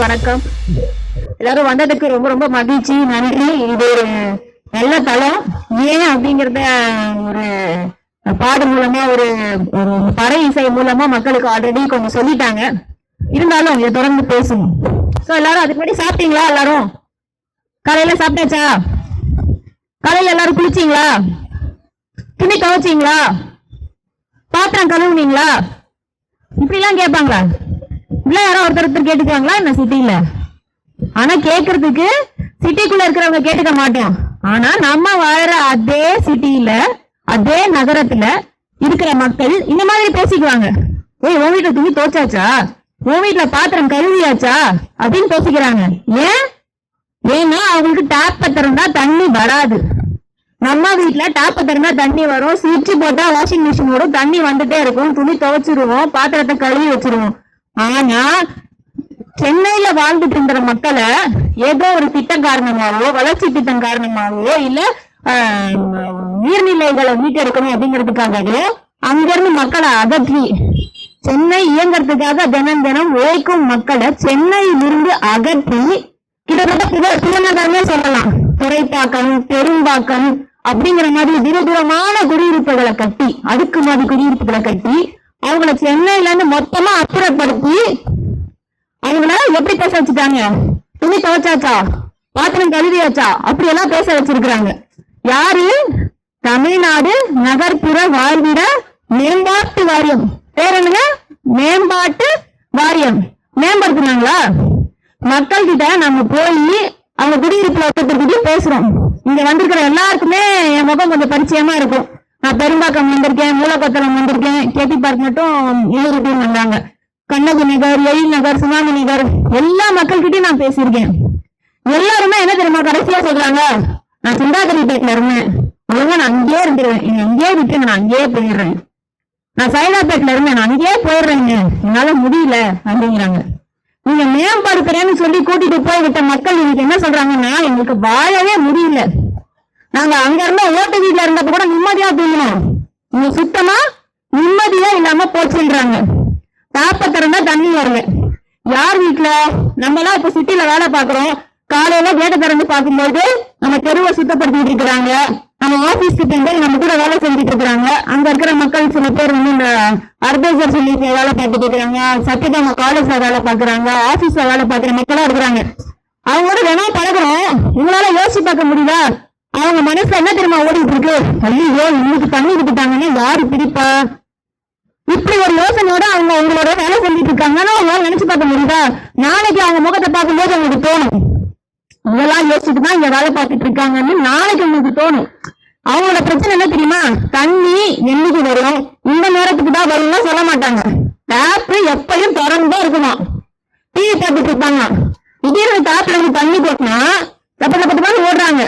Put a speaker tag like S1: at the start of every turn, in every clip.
S1: வணக்கம். எல்லாரும் வந்ததுக்கு ரொம்ப ரொம்ப மகிழ்ச்சி நன்றி. இது ஒரு நல்ல தளம். ஏன் அப்படிங்கறத ஒரு பாடு மூலமா ஒரு பறை இசை மூலமா மக்களுக்கு ஆல்ரெடி கொஞ்சம் சொல்லிட்டாங்க. இருந்தாலும் இதை தொடர்ந்து பேசணும் சோ எல்லாரும் அதுக்கு முன்னாடி சாப்பிட்டீங்களா எல்லாரும்? காலையில சாப்பிட்டாச்சா? காலையில எல்லாரும் குளிச்சீங்களா? துணி துவைச்சிங்களா? பாத்திரம் கழுவுனீங்களா? இப்படி எல்லாம் கேட்பாங்களா? இல்ல யாரோ ஒருத்தர் ஒருத்தர் கேட்டுக்குவாங்களா? என்ன சிட்டில ஆனா கேக்குறதுக்கு சிட்டிக்குள்ள இருக்கிறவங்க கேட்டுக்க மாட்டோம். ஆனா நம்ம வாழற அதே சிட்டியில அதே நகரத்துல இருக்கிற மக்கள் இந்த மாதிரி பேசிக்குவாங்க. ஏய் உன் வீட்டுல துணி தோச்சாச்சா உன் வீட்டுல பாத்திரம் கழுவியாச்சா? அப்படின்னு பேசிக்கிறாங்க. ஏன்? ஏன்னா அவங்களுக்கு டேப் பத்திரம்னா தண்ணி வராது. நம்ம வீட்டுல டேப் பத்திரம்னா தண்ணி வரும். சுவிட்ச் போட்டா வாஷிங் மிஷின் வரும் தண்ணி வந்துட்டே இருக்கும். துணி துவைச்சிருவோம் பாத்திரத்தை கழுவி வச்சிருவோம். ஆனா சென்னையில வாழ்ந்துட்டு இருக்கிற மக்களை ஏதோ ஒரு திட்டம் காரணமாவோ வளர்ச்சி திட்டம் காரணமாவோ இல்ல ஆஹ், நீர்நிலைகளை மீட்டெடுக்கணும் அப்படிங்கிறதுக்காகவே அங்கிருந்து மக்களை அகற்றி சென்னை இயங்குறதுக்காக தினம் தினம் உழைக்கும் மக்களை சென்னையிலிருந்து அகற்றி கிட்டத்தட்ட புக- புறநகரமே சொல்லலாம். துறைப்பாக்கம் பெரும்பாக்கம் அப்படிங்கிற மாதிரி தூர தூரமான குடியிருப்புகளை கட்டி அடுக்குமாடி குடியிருப்புகளை கட்டி அவங்கள சென்னையில இருந்து மொத்தமா அப்புறப்படுத்தி அவங்கள எப்படி பேச வச்சுட்டாங்க? துணி துவைச்சாச்சா? பாத்திரம் கழுவியாச்சா? அப்படி எல்லாம் பேச வச்சிருக்கிறாங்க. யாரு? தமிழ்நாடு நகர்ப்புற வாழ்விட மேம்பாட்டு வாரியம். பேர் என்னங்க? மேம்பாட்டு வாரியம். மேம்படுத்தினாங்களா? மக்கள் கிட்ட நம்ம போய் அவங்க குடியிருப்புல ஒருத்தர்கிட்ட பேசுறோம். இங்க வந்திருக்கிற எல்லாருக்குமே என் முகம் கொஞ்சம் பரிச்சயமா இருக்கும். நான் பெரும்பாக்கம் வந்திருக்கேன் மூலக்கத்தலம் வந்திருக்கேன். கேபி பார்க் மட்டும் எழுபது வந்தாங்க. கண்ணகுனிகர் நகர் எழில் நகர் சுனாமணிகர் எல்லா மக்கள்கிட்டயும் நான் பேசியிருக்கேன். எல்லாருமே என்ன தெரியுமா கடைசியா சொல்றாங்க? நான் சிந்தாதிரிப்பேட்ல இருந்தேன். ஒழுங்கா நான் அங்கேயே இருந்துருவேன். என்னை அங்கேயே விட்டுங்க நான் அங்கேயே போயிடுறேன். நான் சைதாப்பேட்ல இருந்தேன். நான் அங்கேயே போயிடுறேங்க. என்னால முடியல அப்படிங்கிறாங்க. நீங்க மேம்படுத்துறேன்னு சொல்லி கூட்டிட்டு போய் விட்ட மக்கள் இன்னைக்கு என்ன சொல்றாங்கன்னா எங்களுக்கு வாழவே முடியல. நாங்க அங்க இருந்த ஓட்டு வீட்டுல இருந்தப்ப கூட நிம்மதியா தூங்கணும் நீ சுத்தமா நிம்மதியா இல்லாம போச்சுன்றாங்க. தாப்ப திறந்தா தண்ணி வருங்க. யார் வீட்டுல நம்ம எல்லாம் இப்ப சிட்டில வேலை பாக்குறோம் காலையில கேட்ட திறந்து பார்க்கும்போது நம்ம தெருவை சுத்தப்படுத்திட்டு இருக்கிறாங்க. நம்ம ஆபீஸ் கிட்ட நம்ம கூட வேலை செஞ்சுட்டு இருக்கிறாங்க. அங்க இருக்கிற மக்கள் சில பேர் வந்து இந்த அர்பேசர் சொல்லி வேலை பார்த்துட்டு இருக்கிறாங்க. சத்தியதாம காலேஜ்ல வேலை பாக்குறாங்க ஆபீஸ்ல வேலை பாக்குற மக்களா இருக்கிறாங்க. அவங்களோட வேணா பழகுறோம் உங்களால யோசிச்சு பார்க்க முடியுதா? அவங்க மனசுல என்ன தெரியுமா ஓடிட்டு இருக்கு? ஐயோ இன்னைக்கு தண்ணி விட்டுட்டாங்கன்னா யாரு பிடிப்பா? இப்படி ஒரு யோசனையோட அவங்க அவங்களோட வேலை செஞ்சுட்டு இருக்காங்கன்னா அவங்களால நினைச்சு பார்க்க முடியுதா? நாளைக்கு அவங்க முகத்தை பார்க்கும்போது அவங்களுக்கு தோணும். அவங்களாம் யோசிச்சுட்டு தான் இங்க வேலை பார்த்துட்டு இருக்காங்கன்னு நாளைக்கு உங்களுக்கு தோணும். அவங்களோட பிரச்சனை என்ன தெரியுமா? தண்ணி என்னைக்கு வரும். இந்த நேரத்துக்கு தான் வரும்னா சொல்ல மாட்டாங்க. டேப் எப்பயும் திறந்துதான் இருக்குமா? டீ போட்டுட்டு இருப்பாங்க. திடீர்னு டேப்ல இருந்து தண்ணி போட்டுனா தப்ப தப்ப தப்பான்னு ஓடுறாங்க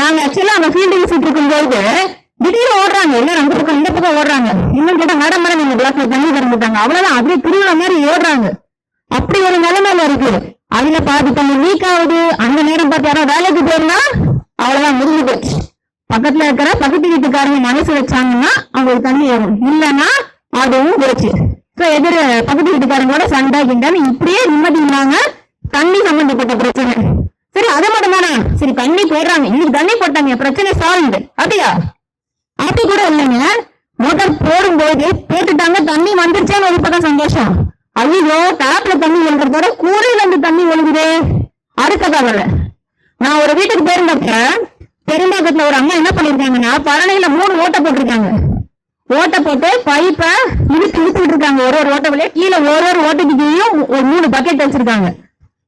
S1: நாங்க ஆக்சுவலா அங்க ஃபீல்டு போகுது திடீர்னு ஓடுறாங்க. இல்ல அந்த பக்கம் இந்த பக்கம் ஓடுறாங்க. இன்னும் கேட்டா மேடம் மேடம் இந்த கிளாஸ்ல தண்ணி திறந்துட்டாங்க. அவ்வளவுதான். அப்படியே திருவிழா மாதிரி ஓடுறாங்க. அப்படி ஒரு நிலைமையில இருக்கு. அதுல பாதி தண்ணி லீக் ஆகுது. அந்த நேரம் பார்த்து யாராவது வேலைக்கு போயிருந்தா அவ்வளவுதான் முடிஞ்சு போச்சு பக்கத்துல இருக்கிற பக்கத்து வீட்டுக்காரங்க மனசு வச்சாங்கன்னா அவங்களுக்கு தண்ணி ஏறும். இல்லைன்னா அதுவும் போச்சு சோ எதிர பக்கத்து வீட்டுக்காரங்களோட சண்டை கிண்டன்னு இப்படியே நிம்மதி தண்ணி சம்பந்தப்பட்ட பிரச்சனை. சரி அதை மட்டும் தானா? சரி தண்ணி போடுறாங்க. இன்னைக்கு தண்ணி போட்டாங்க பிரச்சனை சால்வ் அப்படியா? அப்படி கூட இல்லைங்க. மோட்டார் போடும்போது போட்டுட்டாங்க தண்ணி வந்துருச்சேன்னு ஒரு பக்கம் சந்தோஷம். ஐயோ டேப்ல தண்ணி ஒழுங்குறதோட கூரையில இருந்து தண்ணி ஒழுங்குது அடுத்த தகவல். நான் ஒரு வீட்டுக்கு போயிருந்தப்ப பெரும்பாக்கத்துல ஒரு அம்மா என்ன பண்ணிருக்காங்கன்னா பரணையில மூணு ஓட்டை போட்டிருக்காங்க. ஓட்டை போட்டு பைப்பை இழுத்து இழுத்துட்டு இருக்காங்க. ஒரு ஒரு ஓட்டை வழியா கீழே ஒரு ஒரு ஓட்டைக்கு கீழேயும் ஒரு மூணு பக்கெட் வச்சிருக்காங்க.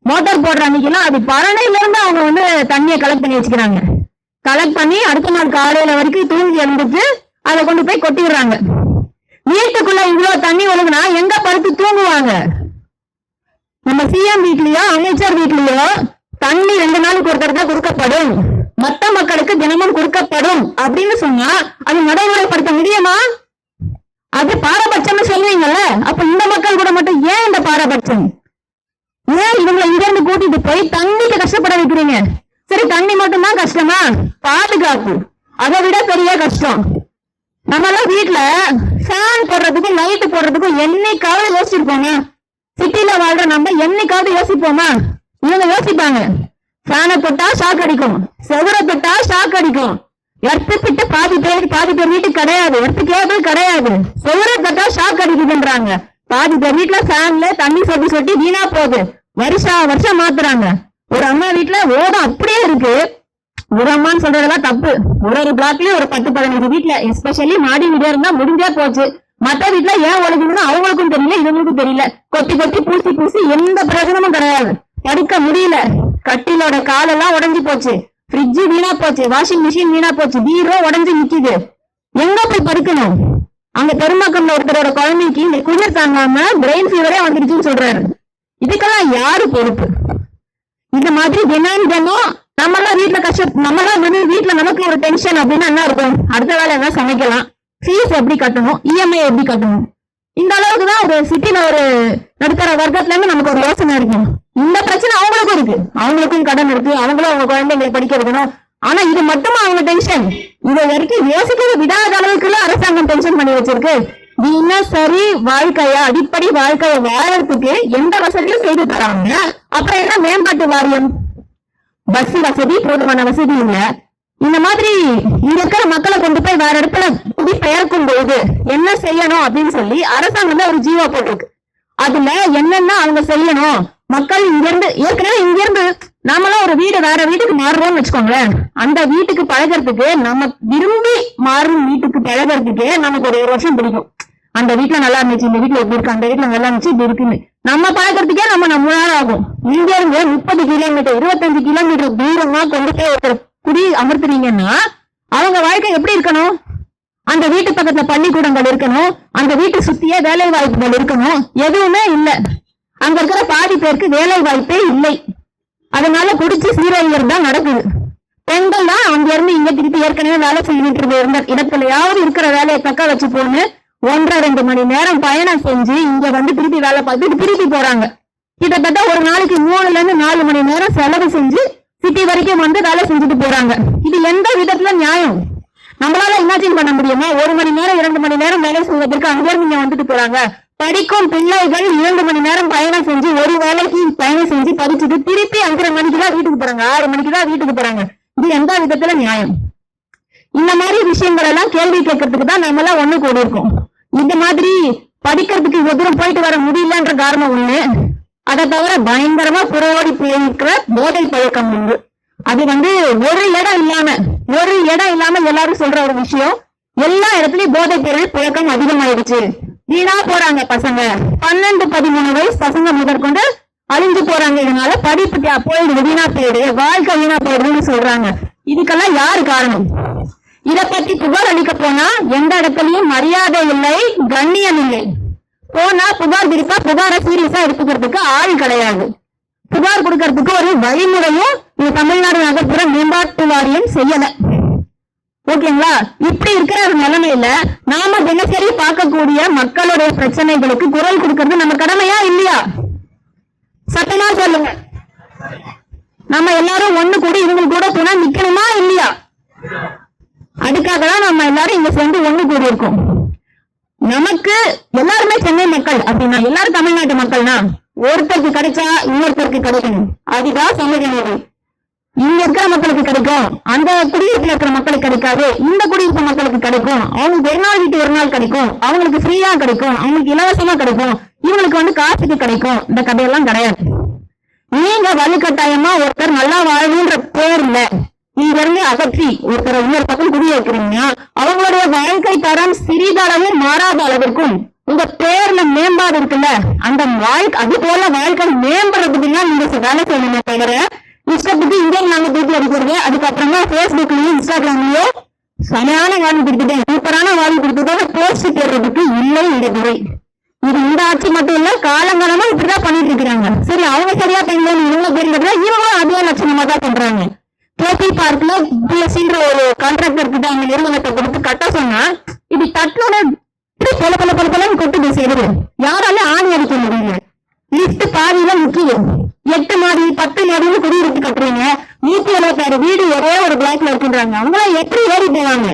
S1: மோட்டார் போடுற அன்னைக்கெல்லாம் அது பரணையில இருந்து அவங்க வந்து தண்ணியை கலெக்ட் பண்ணி வச்சுக்கிறாங்க. கலெக்ட் பண்ணி அடுத்த நாள் காலையில வரைக்கும் தூங்கி எழுந்துட்டு அதை கொண்டு போய் கொட்டிடுறாங்க வீட்டுக்குள்ள இவ்வளவு தண்ணி ஒழுகுனா எங்க படுத்து தூங்குவாங்க? நம்ம சிஎம் வீட்லயோ அமைச்சர் வீட்லயோ தண்ணி ரெண்டு நாளுக்கு ஒருத்தர் தான் கொடுக்கப்படும். மத்த மக்களுக்கு தினமும் கொடுக்கப்படும் அப்படின்னு சொன்னா அது நடைமுறைப்படுத்த முடியுமா? அது பாரபட்சம்னு சொல்லுவீங்கல்ல. அப்ப இந்த மக்கள் கூட மட்டும் ஏன் இந்த பாரபட்சம்? ஏன் இவங்களை இங்க இருந்து கூட்டிட்டு போய் தண்ணிக்கு கஷ்டப்பட வைக்கிறீங்க? சரி தண்ணி மட்டும்தான் கஷ்டமா? பாதுகாப்பு. அதை விட பெரிய கஷ்டம். நம்ம எல்லாம் வீட்டுல ஃபேன் போடுறதுக்கும் லைட் போடுறதுக்கும் என்னைக்காவது யோசிச்சிருப்போங்க. சிட்டில வாழ்ற நம்ம என்னைக்காவது யோசிப்போமா? இவங்க யோசிப்பாங்க. ஃபேனை தொட்டா ஷாக் அடிக்கும். செவரை தொட்டா ஷாக் அடிக்கும். எர்த்து கிட்ட பாதி பேர் பாதி பேர் வீட்டுக்கு கிடையாது. எர்த்து கேபிள் கிடையாது. செவரை தொட்டா ஷாக் அடிக்குதுன்றாங்க. பாதி பேர் வீட்டுல ஃபேன்ல தண்ணி சொட்டி சொட்டி வீணா போகுது. வருஷா வருஷம் மாத்துறாங்க. ஒரு அம்மா வீட்டுல ஓடம் அப்படியே இருக்கு. ஒரு அம்மான்னு சொல்றதெல்லாம் தப்பு. ஒரு ஒரு பிளாக்லயும் ஒரு பத்து பதினஞ்சு வீட்டுல எஸ்பெஷலி மாடி வீடியா இருந்தா முடிஞ்சே போச்சு. மத்த வீட்டுல ஏன் ஒழுகுதுன்னு அவங்களுக்கும் தெரியல இவங்களுக்கும் தெரியல. கொத்தி கொத்தி பூசி பூசி எந்த பிரயோஜனமும் கிடையாது. படுக்க முடியல. கட்டிலோட காலெல்லாம் உடைஞ்சு போச்சு. ஃப்ரிட்ஜ் வீணா போச்சு. வாஷிங் மிஷின் வீணா போச்சு. பீரோ உடஞ்சு நிக்குது. எங்க போய் படுக்கணும்? அங்க பெருமாக்கம்ல ஒருத்தரோட குழந்தைக்கு இந்த குளிர் தாங்காம பிரெயின் ஃபீவரே வந்துருச்சுன்னு சொல்றாரு. இதுக்கெல்லாம் யாரு பொறுப்பு? இந்த மாதிரி தினம் தினம் நம்மளாம் வீட்டுல கஷ்ட நம்மளாம் வந்து வீட்டுல நமக்கு ஒரு டென்ஷன் அப்படின்னா என்ன இருக்கும்? அடுத்த வேலை என்ன சமைக்கலாம். ஃபீஸ் எப்படி கட்டணும்? இஎம்ஐ எப்படி கட்டணும்? இந்த அளவுக்கு தான் ஒரு சிட்டில ஒரு நடுத்தர வர்க்கத்துல இருந்து நமக்கு ஒரு யோசனை இருக்கும் இந்த பிரச்சனை அவங்களுக்கும் இருக்கு. அவங்களுக்கும் கடன் இருக்கு. அவங்களும் அவங்க குழந்தைங்களை படிக்க வைக்கணும். ஆனா இது மட்டுமா அவங்க டென்ஷன் இதை வரைக்கும் யோசிக்கிறது விடாத அளவுக்குள்ள அரசாங்கம் டென்ஷன் பண்ணி வச்சிருக்கு. தினசரி வாழ்க்கைய அடிப்படை வாழ்க்கைய வாழறதுக்கு எந்த வசதியும் செய்து தராங்க. அப்புறம் என்ன மேம்பாட்டு வாரியம்? பஸ் வசதி போதுமான வசதி இல்ல. இந்த மாதிரி இருக்கிற மக்களை கொண்டு போய் வேற இடத்துல குடி பெயர்க்கும் போது என்ன செய்யணும் அப்படின்னு சொல்லி அரசாங்கம் தான் ஒரு ஜீவா போட்டிருக்கு. அதுல என்னென்ன அவங்க செய்யணும்? மக்கள் இங்கிருந்து ஏற்கனவே இங்கிருந்து நாமெல்லாம் ஒரு வீடு வேற வீட்டுக்கு மாறுறோம்னு வச்சுக்கோங்களேன். அந்த வீட்டுக்கு பழகிறதுக்கு நம்ம விரும்பி மாறும் வீட்டுக்கு பழகிறதுக்கு நமக்கு ஒரு ஒரு வருஷம் பிடிக்கும். அந்த வீட்டுல நல்லா இருந்துச்சு இந்த வீட்டுல எப்படி இருக்கு அந்த வீட்டுல நல்லா இருந்துச்சு இப்படி இருக்குன்னு. நம்ம பழகிறதுக்கே நம்ம நம்ம நாள் ஆகும். இங்க இருந்து முப்பது கிலோமீட்டர் இருபத்தஞ்சு கிலோமீட்டர் தூரமா கொண்டு போய் ஒருத்தர் குடி அமர்த்துனீங்கன்னா அவங்க வாழ்க்கை எப்படி இருக்கணும்? அந்த வீட்டு பக்கத்துல பள்ளிக்கூடங்கள் இருக்கணும் அந்த வீட்டை சுத்தியே வேலை வாய்ப்புகள் இருக்கணும் எதுவுமே இல்ல. அங்க இருக்கிற பாதி பேருக்கு வேலை வாய்ப்பே இல்லை. அதனால குடிச்சு சீரழியர் தான் நடக்குது. பெண்கள் தான் அங்க இருந்து இங்க திருப்பி ஏற்கனவே வேலை செஞ்சுட்டு இருந்த இடத்துலயாவது இருக்கிற வேலையை தக்க வச்சு போன்னு ஒன்றரை ரெண்டு மணி நேரம் பயணம் செஞ்சு இங்க வந்து திருப்பி வேலை பார்த்துட்டு திருப்பி போறாங்க. கிட்டத்தட்ட ஒரு நாளைக்கு மூணுல இருந்து நாலு மணி நேரம் செலவு செஞ்சு சிட்டி வரைக்கும் வந்து வேலை செஞ்சுட்டு போறாங்க. இது எந்த விதத்துல நியாயம்? நம்மளால இமேஜின் பண்ண முடியுமா? ஒரு மணி நேரம் இரண்டு மணி நேரம் வேலை செய்வதற்கு அங்க நீங்க வந்துட்டு போறாங்க. படிக்கும் பிள்ளைகள் இரண்டு மணி நேரம் பயணம் செஞ்சு ஒரு வேலைக்கு பயணம் செஞ்சு படிச்சுட்டு திருப்பி அஞ்சரை மணிக்கு தான் வீட்டுக்கு போறாங்க. ஆறு மணிக்கு தான் வீட்டுக்கு போறாங்க. இது எந்த விதத்துல நியாயம்? இந்த மாதிரி விஷயங்கள் எல்லாம் கேள்வி கேட்கறதுக்கு தான் நம்ம எல்லாம் ஒண்ணு கூடியிருக்கோம். இந்த மாதிரி படிக்கிறதுக்கு இவ்வளவு தூரம் போயிட்டு வர முடியலன்ற காரணம் ஒண்ணு. அதை தவிர பயங்கரமா புறவோடி போயிருக்கிற போதை பழக்கம் உண்டு. அது வந்து ஒரு இடம் இல்லாம ஒரு இடம் இல்லாம எல்லாரும் சொல்ற ஒரு விஷயம். எல்லா இடத்துலயும் போதை பொருள் புழக்கம் அதிகமாயிடுச்சு. வீணா போறாங்க பசங்க. பன்னெண்டு பதிமூணு வயசு பசங்க முதற்கொண்டு அழிஞ்சு போறாங்க. இதனால படிப்பு போயிடுது வீணா போயிடு வாழ்க்கை வீணா போயிடுதுன்னு சொல்றாங்க. இதுக்கெல்லாம் யாரு காரணம்? இதை பத்தி புகார் அளிக்க போனா எந்த இடத்துலயும் மரியாதை இல்லை கண்ணியம் இல்லை. போனா புகார் பிரிப்பா புகாரை சீரியஸா எடுத்துக்கிறதுக்கு ஆள் கிடையாது. புகார் கொடுக்கறதுக்கு ஒரு வழிமுறையும் இந்த தமிழ்நாடு நகர்ப்புற மேம்பாட்டு வாரியம் செய்யல. ஓகேங்களா? இப்படி இருக்கிற ஒரு நிலைமையில நாம தினசரி பார்க்கக்கூடிய மக்களுடைய பிரச்சனைகளுக்கு குரல் கொடுக்கறது நம்ம கடமையா இல்லையா? சத்தமா சொல்லுங்க. நம்ம எல்லாரும் ஒண்ணு கூட இவங்க கூட துணை நிக்கணுமா இல்லையா? அதுக்காக தான் நம்ம எல்லாரும் இங்க சேர்ந்து ஒண்ணு கூடி இருக்கோம் நமக்கு எல்லாருமே சென்னை மக்கள் அப்படின்னா எல்லாரும் தமிழ்நாட்டு மக்கள்னா ஒருத்தருக்கு கிடைச்சா இன்னொருத்தருக்கு கிடைக்கணும். அதுதான் சமூக நீதி இங்க இருக்கிற மக்களுக்கு கிடைக்கும். அந்த குடியிருப்புல இருக்கிற மக்களுக்கு கிடைக்காது. இந்த குடியிருப்பு மக்களுக்கு கிடைக்கும். அவங்களுக்கு ஒரு நாள் வீட்டு ஒரு நாள் கிடைக்கும். அவங்களுக்கு ஃப்ரீயா கிடைக்கும். அவங்களுக்கு இலவசமா கிடைக்கும். இவங்களுக்கு வந்து காசுக்கு கிடைக்கும். இந்த கதையெல்லாம் கிடையாது. நீங்க வலுக்கட்டாயமா ஒருத்தர் நல்லா வாழணுன்ற பேர்ல இங்க இருந்து அகற்றி ஒருத்தரை இன்னொரு பக்கம் குடி வைக்கிறீங்க அவங்களுடைய வாழ்க்கை தரம் சிறிதளவு மாறாத அளவிற்கும். உங்க பேர்ல மேம்பாடு இருக்குல்ல அந்த வாழ்க்கை அது போல வாழ்க்கை மேம்படுறதுக்கு தான் நீங்க வேலை செய்யணுமே தவிர இஷ்டத்துக்கு இங்கே நாங்க தூக்கி அடிக்கிறது அதுக்கப்புறமா பேஸ்புக்லயும் இன்ஸ்டாகிராம்லயோ சரியான வாழ்வு கொடுத்துட்டேன். சூப்பரான வாழ்வு கொடுத்துட்டேன். போஸ்ட் போடுறதுக்கு இல்லை இடதுறை இது இந்த ஆட்சி மட்டும் இல்ல காலங்காலமா இப்படிதான் பண்ணிட்டு இருக்கிறாங்க. சரி அவங்க சரியா பெண்கள் இவங்க தெரிஞ்சதுல இவங்களும் அதே லட்சணமா தான் பண்றாங்க. கேபி பார்க்ல பிஎஸ்சின்ற ஒரு கான்ட்ராக்டர் கிட்ட அவங்க நிறுவனத்தை கொடுத்து கட்ட சொன்னா இது தட்டோட பல பல பல பல கொட்டுது செய்யுது யாரால ஆணி அடிக்க முடியல. லிஃப்ட் பாதியில முக்கியம். எட்டு மாடி பத்து மாடின்னு குடியிருக்கு கட்டுறீங்க. நூத்தி எழுபத்தாறு வீடு ஒரே ஒரு பிளாக்ல இருக்குன்றாங்க. அவங்களாம் எப்படி ஏறி போவாங்க?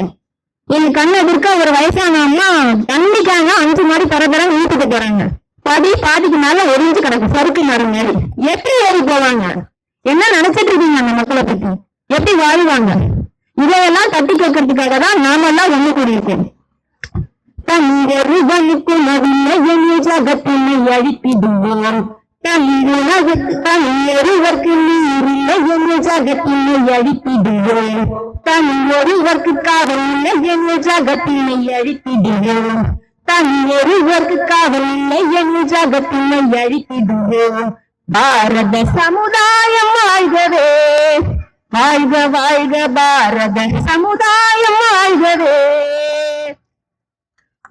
S1: எங்க கண்ணை எதிர்க்க ஒரு வயசான அம்மா தண்ணிக்காக அஞ்சு மாடி தர தர வீட்டுக்கு போறாங்க. படி பாதிக்கு மேல ஒரிஞ்சு கிடக்கு சறுக்கு மரம் மேலே. எப்படி ஏறி போவாங்க? என்ன நினைச்சிட்டு இருக்கீங்க அந்த மக்களை பத்தி? எப்படி வாழ்வாங்க? இதையெல்லாம் தட்டி கேட்கறதுக்காக தான் நாம எல்லாம் ஒண்ணு கூடியிருக்கோம் தமிழர்களுக்கும் அதில்லை ஜகத்தினை அழித்திடுவோம் தமிழகத்து தமிழொருவர்க்கு நீரில்லை என்று ஜகத்தினை அழித்திடுவோம் தமிழொருவர்க்கு காவல் இல்லை ஜகத்தினை அழித்திடுவோம் தமிழொருவர்க்கு காவல் இல்லை ஜகத்தினை அழித்திடுவோம் பாரத சமுதாயம் வாழ்கவே. வாழ்க வாழ்க பாரத. சமுதாயம் வாழ்கவே.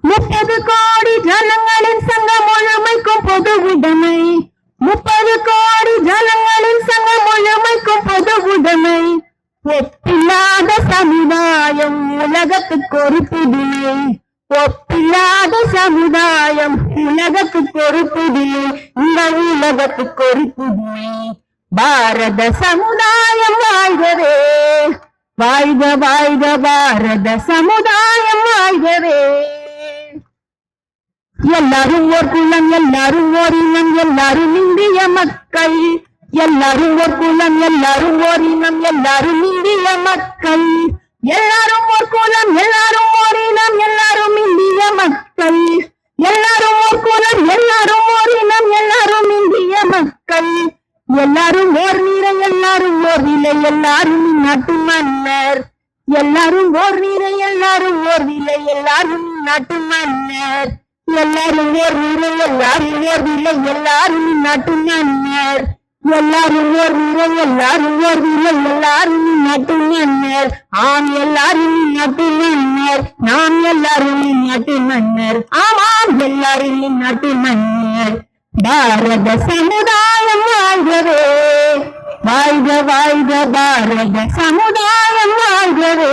S1: முப்பது கோடி ஜனங்களின் சங்கம் முழுமைக்கும் பொது உடைமை. முப்பது கோடி ஜனங்களின் சங்கம் முழுமைக்கும் பொது உடைமை. ஒப்பில்லாத சமுதாயம் உலகத்துக்கு ஒரு புதுமை. ஒப்பில்லாத சமுதாயம் உலகத்துக்கு ஒரு புதுமை. இந்த உலகத்துக்கு ஒரு புதுமை. பாரத சமுதாயம் வாழ்கவே. வாழ்க வாழ்க பாரத சமுதாயம் வாழ்கவே. எல்லாரும் ஓர் குலம் எல்லாரும் ஓர் இனம் எல்லாரும் இந்திய மக்கள். எல்லாரும் ஓர் குலம் எல்லாரும் ஓர் இனம் எல்லாரும் இந்திய மக்கள். எல்லாரும் ஓர் குலம் எல்லாரும் ஓர் இனம் ஓர் நீரை எல்லாரும் ஓர் விலை எல்லாரும் நாட்டு மன்னர் ஆம் எல்லாரும் நாட்டு மன்னர் நாம் எல்லாரும் நாட்டு மன்னர் ஆமாம் எல்லாரும் நாட்டு மன்னர் பாரத சமுதாயம் வாழ்கவே. வாழ்க வாழ்க பாரத சமுதாயம் வாழ்கவே.